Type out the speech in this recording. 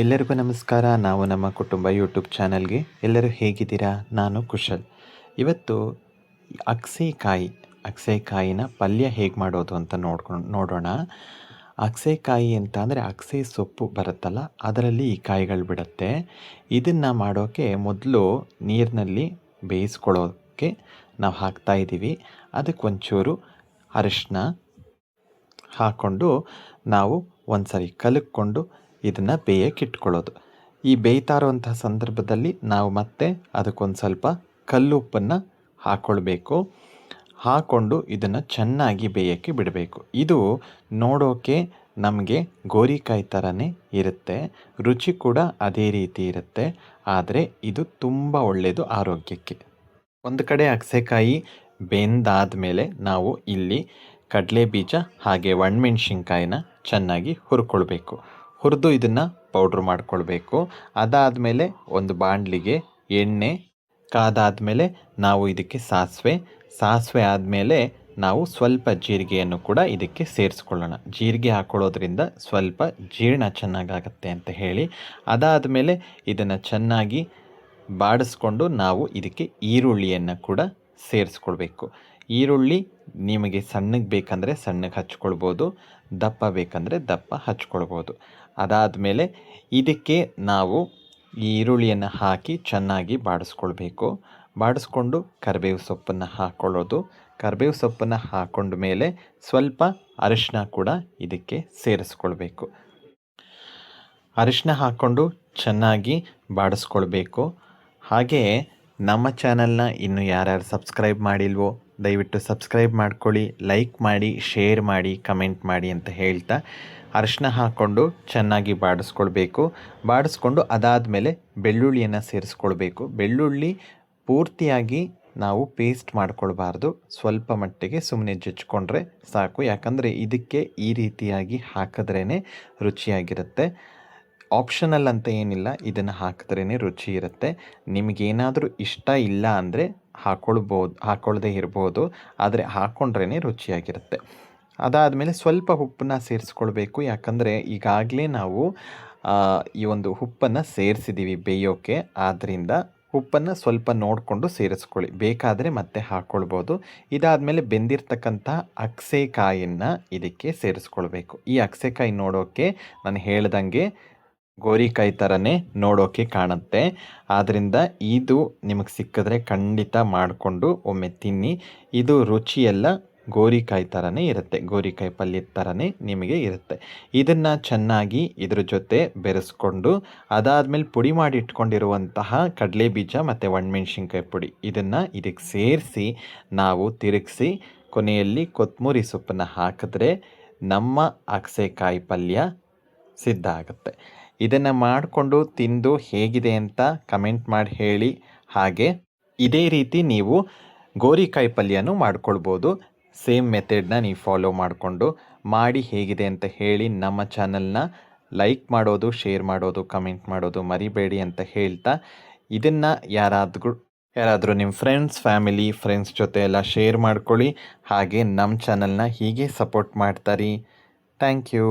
ಎಲ್ಲರಿಗೂ ನಮಸ್ಕಾರ. ನಾವು ನಮ್ಮ ಕುಟುಂಬ ಯೂಟ್ಯೂಬ್ ಚಾನಲ್ಗೆ ಎಲ್ಲರೂ ಹೇಗಿದ್ದೀರಾ? ನಾನು ಕುಶಲ್. ಇವತ್ತು ಅಕ್ಸೆಕಾಯಿ ಅಕ್ಸೆಕಾಯಿನ ಪಲ್ಯ ಹೇಗೆ ಮಾಡೋದು ಅಂತ ನೋಡ್ಕೊಂಡು ನೋಡೋಣ. ಅಕ್ಸೆಕಾಯಿ ಅಂತ ಅಂದರೆ ಅಕ್ಸೆ ಸೊಪ್ಪು ಬರುತ್ತಲ್ಲ, ಅದರಲ್ಲಿ ಈ ಕಾಯಿಗಳು ಬಿಡುತ್ತೆ. ಇದನ್ನು ಮಾಡೋಕ್ಕೆ ಮೊದಲು ನೀರಿನಲ್ಲಿ ಬೇಯಿಸ್ಕೊಳ್ಳೋಕ್ಕೆ ನಾವು ಹಾಕ್ತಾ ಇದ್ದೀವಿ. ಅದಕ್ಕೆ ಒಂಚೂರು ಅರಿಶಿನ ಹಾಕ್ಕೊಂಡು ನಾವು ಒಂದು ಸರಿ ಕಲಕ್ಕೊಂಡು ಇದನ್ನು ಬೇಯಕ್ಕೆ ಇಟ್ಕೊಳ್ಳೋದು. ಈ ಬೇಯ್ತಾ ಇರುವಂತಹ ಸಂದರ್ಭದಲ್ಲಿ ನಾವು ಮತ್ತೆ ಅದಕ್ಕೊಂದು ಸ್ವಲ್ಪ ಕಲ್ಲುಪ್ಪನ್ನು ಹಾಕ್ಕೊಳ್ಬೇಕು ಹಾಕ್ಕೊಂಡು ಇದನ್ನು ಚೆನ್ನಾಗಿ ಬೇಯೋಕ್ಕೆ ಬಿಡಬೇಕು. ಇದು ನೋಡೋಕೆ ನಮಗೆ ಗೋರಿಕಾಯಿ ಥರನೇ ಇರುತ್ತೆ. ರುಚಿ ಕೂಡ ಅದೇ ರೀತಿ ಇರುತ್ತೆ. ಆದರೆ ಇದು ತುಂಬ ಒಳ್ಳೆಯದು ಆರೋಗ್ಯಕ್ಕೆ. ಒಂದು ಕಡೆ ಅಗಸೆಕಾಯಿ ಬೆಂದಾದ ಮೇಲೆ ನಾವು ಇಲ್ಲಿ ಕಡಲೆ ಬೀಜ ಹಾಗೆ ಒಣಮೆಣ್ಸಿನ್ಕಾಯಿನ ಚೆನ್ನಾಗಿ ಹುರ್ಕೊಳ್ಬೇಕು. ಹುರಿದು ಇದನ್ನು ಪೌಡ್ರ್ ಮಾಡ್ಕೊಳ್ಬೇಕು. ಅದಾದಮೇಲೆ ಒಂದು ಬಾಣಲಿಗೆ ಎಣ್ಣೆ, ಕಾದಾದಮೇಲೆ ನಾವು ಇದಕ್ಕೆ ಸಾಸಿವೆ ಸಾಸಿವೆ ಆದಮೇಲೆ ನಾವು ಸ್ವಲ್ಪ ಜೀರಿಗೆಯನ್ನು ಕೂಡ ಇದಕ್ಕೆ ಸೇರಿಸ್ಕೊಳ್ಳೋಣ. ಜೀರಿಗೆ ಹಾಕೊಳ್ಳೋದ್ರಿಂದ ಸ್ವಲ್ಪ ಜೀರ್ಣ ಚೆನ್ನಾಗಾಗತ್ತೆ ಅಂತ ಹೇಳಿ, ಅದಾದಮೇಲೆ ಇದನ್ನು ಚೆನ್ನಾಗಿ ಬಾಡಿಸ್ಕೊಂಡು ನಾವು ಇದಕ್ಕೆ ಈರುಳ್ಳಿಯನ್ನು ಕೂಡ ಸೇರಿಸ್ಕೊಳ್ಬೇಕು. ಈರುಳ್ಳಿ ನಿಮಗೆ ಸಣ್ಣಗೆ ಬೇಕಂದರೆ ಸಣ್ಣಗೆ ಹಚ್ಕೊಳ್ಬೋದು, ದಪ್ಪ ಬೇಕಂದರೆ ದಪ್ಪ ಹಚ್ಕೊಳ್ಬೋದು. ಅದಾದಮೇಲೆ ಇದಕ್ಕೆ ನಾವು ಈ ಈರುಳ್ಳಿಯನ್ನು ಹಾಕಿ ಚೆನ್ನಾಗಿ ಬಾಡಿಸ್ಕೊಳ್ಬೇಕು. ಬಾಡಿಸ್ಕೊಂಡು ಕರಿಬೇವು ಸೊಪ್ಪನ್ನು ಹಾಕ್ಕೊಳ್ಳೋದು ಕರಿಬೇವು ಸೊಪ್ಪನ್ನು ಹಾಕ್ಕೊಂಡ ಮೇಲೆ ಸ್ವಲ್ಪ ಅರಿಶಿನ ಕೂಡ ಇದಕ್ಕೆ ಸೇರಿಸ್ಕೊಳ್ಬೇಕು. ಅರಿಶಿನ ಹಾಕ್ಕೊಂಡು ಚೆನ್ನಾಗಿ ಬಾಡಿಸ್ಕೊಳ್ಬೇಕು. ಹಾಗೆಯೇ ನಮ್ಮ ಚಾನಲ್ನ ಇನ್ನು ಯಾರ್ಯಾರು ಸಬ್ಸ್ಕ್ರೈಬ್ ಮಾಡಿಲ್ವೋ ದಯವಿಟ್ಟು ಸಬ್ಸ್ಕ್ರೈಬ್ ಮಾಡ್ಕೊಳ್ಳಿ, ಲೈಕ್ ಮಾಡಿ, ಶೇರ್ ಮಾಡಿ, ಕಮೆಂಟ್ ಮಾಡಿ ಅಂತ ಹೇಳ್ತಾ ಅರಿಶಿನ ಹಾಕ್ಕೊಂಡು ಚೆನ್ನಾಗಿ ಬಾಡಿಸ್ಕೊಳ್ಬೇಕು. ಬಾಡಿಸ್ಕೊಂಡು ಅದಾದ ಮೇಲೆ ಬೆಳ್ಳುಳ್ಳಿಯನ್ನು ಸೇರಿಸ್ಕೊಳ್ಬೇಕು. ಬೆಳ್ಳುಳ್ಳಿ ಪೂರ್ತಿಯಾಗಿ ನಾವು ಪೇಸ್ಟ್ ಮಾಡ್ಕೊಳ್ಬಾರ್ದು. ಸ್ವಲ್ಪ ಮಟ್ಟಿಗೆ ಸುಮ್ಮನೆ ಜಜ್ಕೊಂಡ್ರೆ ಸಾಕು. ಯಾಕಂದರೆ ಇದಕ್ಕೆ ಈ ರೀತಿಯಾಗಿ ಹಾಕಿದ್ರೇ ರುಚಿಯಾಗಿರುತ್ತೆ. ಆಪ್ಷನಲ್ ಅಂತ ಏನಿಲ್ಲ. ಇದನ್ನು ಹಾಕಿದ್ರೇ ರುಚಿ ಇರುತ್ತೆ. ನಿಮಗೇನಾದರೂ ಇಷ್ಟ ಇಲ್ಲ ಅಂದರೆ ಹಾಕ್ಕೊಳ್ಬೋದು ಹಾಕ್ಕೊಳ್ಳದೆ ಇರ್ಬೋದು, ಆದರೆ ಹಾಕ್ಕೊಂಡ್ರೇ ರುಚಿಯಾಗಿರುತ್ತೆ. ಅದಾದಮೇಲೆ ಸ್ವಲ್ಪ ಉಪ್ಪನ್ನ ಸೇರಿಸ್ಕೊಳ್ಬೇಕು. ಯಾಕಂದರೆ ಈಗಾಗಲೇ ನಾವು ಈ ಒಂದು ಉಪ್ಪನ್ನು ಸೇರಿಸಿದ್ದೀವಿ ಬೇಯೋಕ್ಕೆ ಆದ್ದರಿಂದ ಉಪ್ಪನ್ನು ಸ್ವಲ್ಪ ನೋಡಿಕೊಂಡು ಸೇರಿಸ್ಕೊಳ್ಳಿ. ಬೇಕಾದರೆ ಮತ್ತೆ ಹಾಕ್ಕೊಳ್ಬೋದು ಇದಾದಮೇಲೆ ಬೆಂದಿರ್ತಕ್ಕಂಥ ಅಕ್ಸೆಕಾಯನ್ನು ಇದಕ್ಕೆ ಸೇರಿಸ್ಕೊಳ್ಬೇಕು. ಈ ಅಕ್ಸೆಕಾಯಿ ನೋಡೋಕ್ಕೆ ನಾನು ಹೇಳ್ದಂಗೆ ಗೋರಿಕಾಯಿ ಥರನೇ ನೋಡೋಕೆ ಕಾಣುತ್ತೆ. ಆದ್ದರಿಂದ ಇದು ನಿಮಗೆ ಸಿಕ್ಕಿದ್ರೆ ಖಂಡಿತ ಮಾಡಿಕೊಂಡು ಒಮ್ಮೆ ತಿನ್ನಿ. ಇದು ರುಚಿಯೆಲ್ಲ ಗೋರಿಕಾಯಿ ಥರನೇ ಇರುತ್ತೆ. ಗೋರಿಕಾಯಿ ಪಲ್ಯದ ಥರನೇ ನಿಮಗೆ ಇರುತ್ತೆ. ಇದನ್ನು ಚೆನ್ನಾಗಿ ಇದ್ರ ಜೊತೆ ಬೆರೆಸ್ಕೊಂಡು, ಅದಾದಮೇಲೆ ಪುಡಿ ಮಾಡಿ ಇಟ್ಕೊಂಡಿರುವಂತಹ ಕಡಲೆ ಬೀಜ ಮತ್ತು ಒಣಮೆಣ್ಸಿನ್ಕಾಯಿ ಪುಡಿ ಇದನ್ನು ಇದಕ್ಕೆ ಸೇರಿಸಿ ನಾವು ತಿರುಗಿಸಿ, ಕೊನೆಯಲ್ಲಿ ಕೊತ್ತಂಬರಿ ಸೊಪ್ಪನ್ನು ಹಾಕಿದ್ರೆ ನಮ್ಮ ಅಗಸೆಕಾಯಿ ಪಲ್ಯ ಸಿದ್ಧ ಆಗುತ್ತೆ. ಇದನ್ನು ಮಾಡಿಕೊಂಡು ತಿಂದು ಹೇಗಿದೆ ಅಂತ ಕಮೆಂಟ್ ಮಾಡಿ ಹೇಳಿ. ಹಾಗೆ ಇದೇ ರೀತಿ ನೀವು ಗೋರಿಕಾಯಿ ಪಲ್ಯನೂ ಮಾಡ್ಕೊಳ್ಬೋದು. ಸೇಮ್ ಮೆಥಡ್ನ ನೀವು ಫಾಲೋ ಮಾಡಿಕೊಂಡು ಮಾಡಿ ಹೇಗಿದೆ ಅಂತ ಹೇಳಿ ನಮ್ಮ ಚಾನಲ್ನ ಲೈಕ್ ಮಾಡೋದು, ಶೇರ್ ಮಾಡೋದು, ಕಮೆಂಟ್ ಮಾಡೋದು ಮರಿಬೇಡಿ ಅಂತ ಹೇಳ್ತಾ ಇದನ್ನು ಯಾರಾದ್ರೂ, ಯಾರಾದರೂ ನಿಮ್ಮ ಫ್ರೆಂಡ್ಸ್, ಫ್ಯಾಮಿಲಿ, ಫ್ರೆಂಡ್ಸ್ ಜೊತೆ ಎಲ್ಲ ಶೇರ್ ಮಾಡ್ಕೊಳ್ಳಿ. ಹಾಗೆ ನಮ್ಮ ಚಾನಲ್ನ ಹೀಗೆ ಸಪೋರ್ಟ್ ಮಾಡ್ತಾರೆ. Thank you.